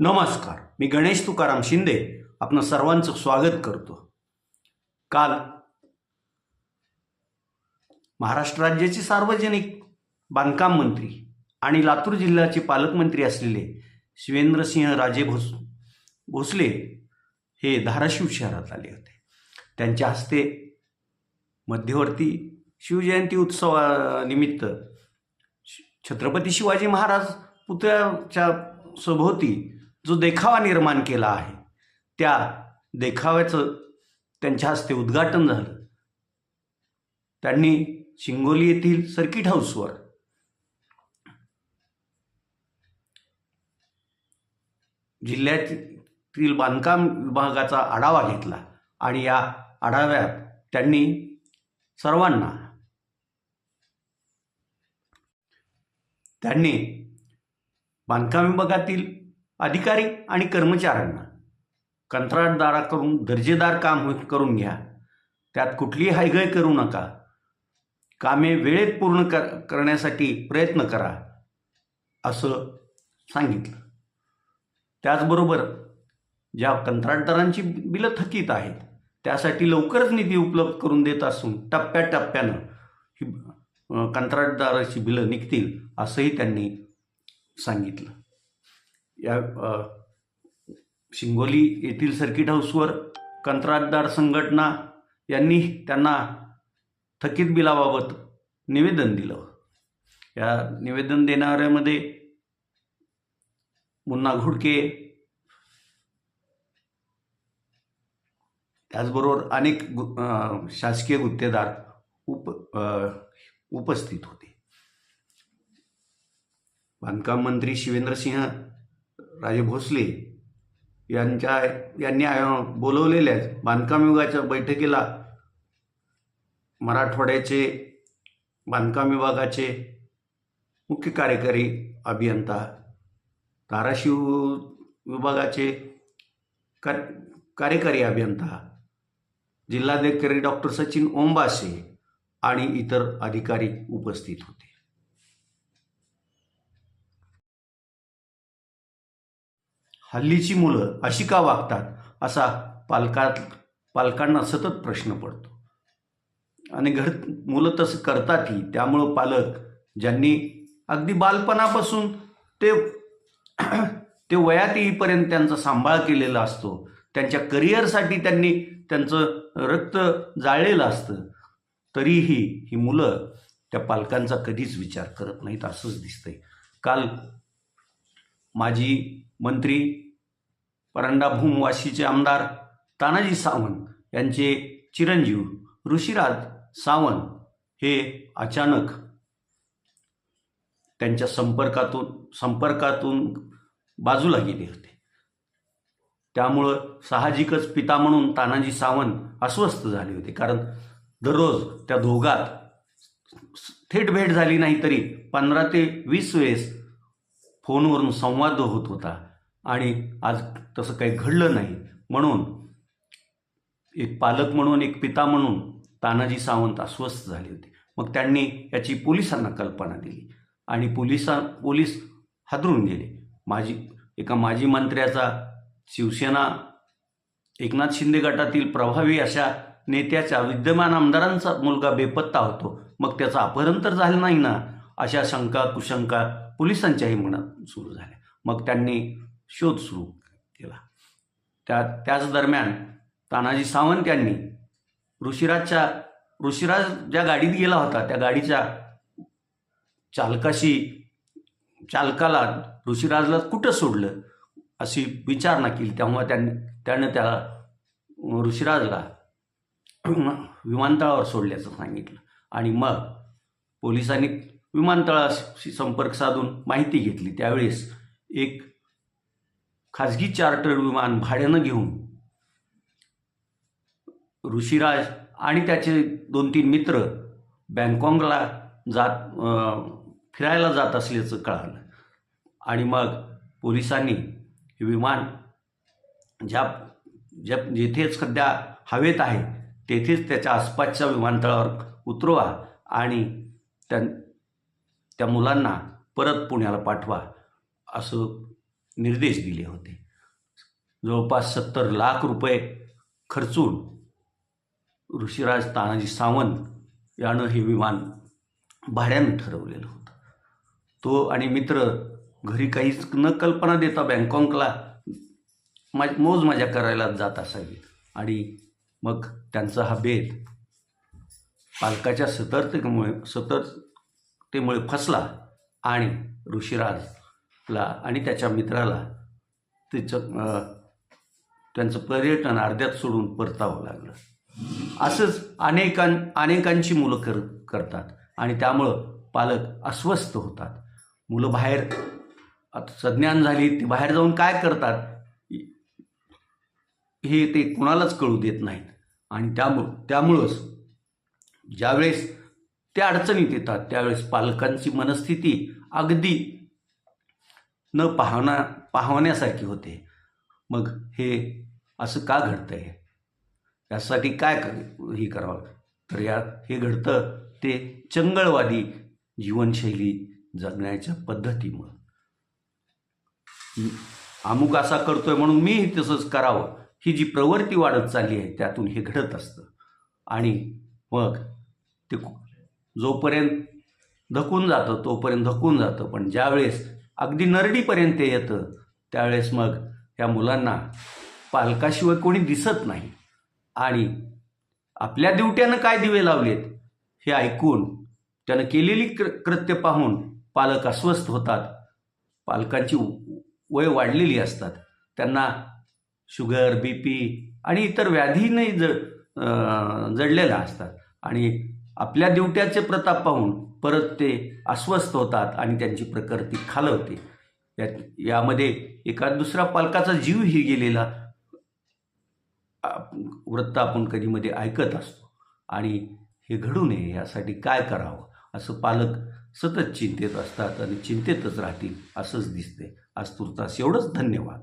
नमस्कार. मी गणेश तुकाराम शिंदे आपण सर्वांचं स्वागत करतो. काल महाराष्ट्र राज्याचे सार्वजनिक बांधकाम मंत्री आणि लातूर जिल्ह्याचे पालकमंत्री असलेले शिवेंद्रसिंह राजे भोस भोसले हे धाराशिव शहरात आले होते. त्यांच्या हस्ते मध्यवर्ती शिवजयंती उत्सवानिमित्त छत्रपती शिवाजी महाराज पुतळ्याच्या सभोवती जो देखावा निर्माण केला आहे त्या देखाव्याचं त्यांच्या हस्ते उद्घाटन झालं. त्यांनी शिंगोली येथील सर्किट हाऊसवर जिल्ह्यातील बांधकाम विभागाचा आढावा घेतला आणि या आढाव्यात त्यांनी सर्वांना त्यांनी बांधकाम विभागातील अधिकारी आणि कर्मचाऱ्यांना. कंत्राटदाराकडून दर्जेदार काम करून घ्या. त्यात कुठलीही हायगय करू नका. कामे वेळेत पूर्ण कर करण्यासाठी प्रयत्न करा असं सांगितलं. त्याचबरोबर ज्या कंत्राटदारांची बिलं थकीत आहेत त्यासाठी लवकरच निधी उपलब्ध करून देत असून टप्प्याटप्प्यानं ही कंत्राटदाराची बिलं निघतील असंही त्यांनी सांगितलं. या शिंगोली येथील सर्किट हाऊसवर कंत्राटदार संघटना यांनी त्यांना थकीत बिलाबाबत निवेदन दिलं. या निवेदन देणाऱ्यामध्ये मुन्ना घुडके त्याचबरोबर अनेक गु- शासकीय गुत्तेदार उप उपस्थित होते. बांधकाम मंत्री शिवेंद्रसिंह राजे भोसले यांच्या यांनी आय बोलवलेल्या बांधकाम विभागाच्या बैठकीला मराठवाड्याचे बांधकाम विभागाचे मुख्य कार्यकारी अभियंता धाराशिव विभागाचे कार कार्यकारी अभियंता जिल्हाधिकारी डॉक्टर सचिन ओंबासे आणि इतर अधिकारी उपस्थित होते. हल्लीची मुलं अशी का वागतात? असा पालकात पालकांना सतत प्रश्न पडतो. आणि घर मुलं तसं करतातही त्यामुळं पालक ज्यांनी अगदी बालपणापासून ते ते वयात येईपर्यंत त्यांचा सांभाळ केलेला असतो त्यांच्या करिअरसाठी त्यांनी त्यांचं रक्त जाळलेलं असतं तरीही ही मुलं त्या पालकांचा कधीच विचार करत नाहीत असंच दिसतंय. काल माजी मंत्री परंडा भूमवाशीचे आमदार तानाजी सावंत यांचे चिरंजीव ऋषीराज सावंत हे अचानक त्यांच्या संपर्कातून संपर्कातून बाजूला गेले होते. त्यामुळं साहजिकच पिता म्हणून तानाजी सावंत अस्वस्थ झाले होते. कारण दररोज त्या दोघात थेट भेट झाली नाही तरी पंधरा ते वीस वेळेस फोनवरून संवाद होत होता. आणि आज तसं काही घडलं नाही. म्हणून एक पालक म्हणून एक पिता म्हणून तानाजी सावंत अस्वस्थ झाले होते. मग त्यांनी याची पोलिसांना कल्पना दिली आणि पोलिसा पोलीस हादरून गेले. माजी एका माजी मंत्र्याचा शिवसेना एकनाथ शिंदे गटातील प्रभावी अशा नेत्याच्या विद्यमान आमदारांचा मुलगा बेपत्ता होतो. मग त्याचं अपहरण तर झालं नाही ना अशा शंका कुशंका पोलिसांच्याही मनात सुरू झाल्या. मग त्यांनी शोध सुरू केला. त्या त्याच दरम्यान तानाजी सावंत यांनी ऋषिराजच्या ऋषिराज ज्या गाडीत गेला होता त्या गाडीच्या चालकाशी चालकाला ऋषिराजला कुठं सोडलं अशी विचारणा केली. तेव्हा त्यांनी त्यानं त्याला ऋषिराजला विमानतळावर सोडल्याचं सांगितलं. आणि मग पोलिसांनी विमानतळाशी संपर्क साधून माहिती घेतली. त्यावेळेस एक खाजगी चार्टर विमान भाड्यानं घेऊन ऋषिराज आणि त्याचे दोन तीन मित्र बँकॉकला जात फिरायला जात असल्याचं कळालं. आणि मग पोलिसांनी हे विमान ज्या ज्या जेथेच सध्या हवेत आहे तेथेच त्याच्या आसपासच्या विमानतळावर उतरवा आणि त्या त्या मुलांना परत पुण्याला पाठवा असं निर्देश दिले होते. जवळपास सत्तर लाख रुपये खर्चून ऋषिराज तानाजी सावंत यानं हे विमान भाड्यानं ठरवलेलं होतं. तो आणि मित्र घरी काहीच न कल्पना देता बँकॉकला मा मौज मजा करायला जात असावी आणि मग त्यांचा हा बेद पालकाच्या सतर्कतेमुळे सतर्कतेमुळे फसला आणि ला आणि त्याच्या मित्राला तिचं त्यांचं पर्यटन अर्ध्यात सोडून परतावं लागलं. असंच अनेकां अनेकांची मुलं कर करतात आणि त्यामुळं पालक अस्वस्थ होतात. मुलं बाहेर आता सज्ञान झाली ती बाहेर जाऊन काय करतात? हे ते कुणालाच कळू देत नाहीत. आणि त्यामुळं त्यामुळंच ज्यावेळेस त्या अडचणीत येतात त्यावेळेस पालकांची मनस्थिती अगदी न पाहणा पाहण्यासारखी होते. मग हे असं का घडतं आहे यासाठी काय कर हे करावं? तर या हे घडतं ते चंगळवादी जीवनशैली जगण्याच्या पद्धतीमुळं. अमुक असा करतोय म्हणून मीही तसंच करावं. ही जी प्रवृत्ती वाढत चालली आहे त्यातून हे घडत असतं. आणि मग ते जोपर्यंत धकून जातं तोपर्यंत धकून जातं. पण ज्यावेळेस अगदी नरडीपर्यंत येतं. त्यावेळेस मग या मुलांना पालकाशिवाय कोणी दिसत नाही. आणि आपल्या दिवट्यानं काय दिवे लावलेत हे ऐकून त्यानं केलेली कृ कृत्य पाहून पालक अस्वस्थ होतात. पालकांची वय वाढलेली असतात. त्यांना शुगर बी पी आणि इतर व्याधीनंही जड जडलेल्या असतात. आणि आपल्या दिवट्याचे प्रताप पाहून परत ते अस्वस्थ होतात आणि त्यांची प्रकृती खालवते. या यामध्ये एका दुसऱ्या पालकाचा जीवही गेलेला वृत्त आपण कधीमध्ये ऐकत असतो. आणि हे घडू नये यासाठी काय करावं? असं पालक सतत चिंतेत असतात आणि चिंतेतच राहतील असंच दिसते आज तुर्तास एवढंच धन्यवाद.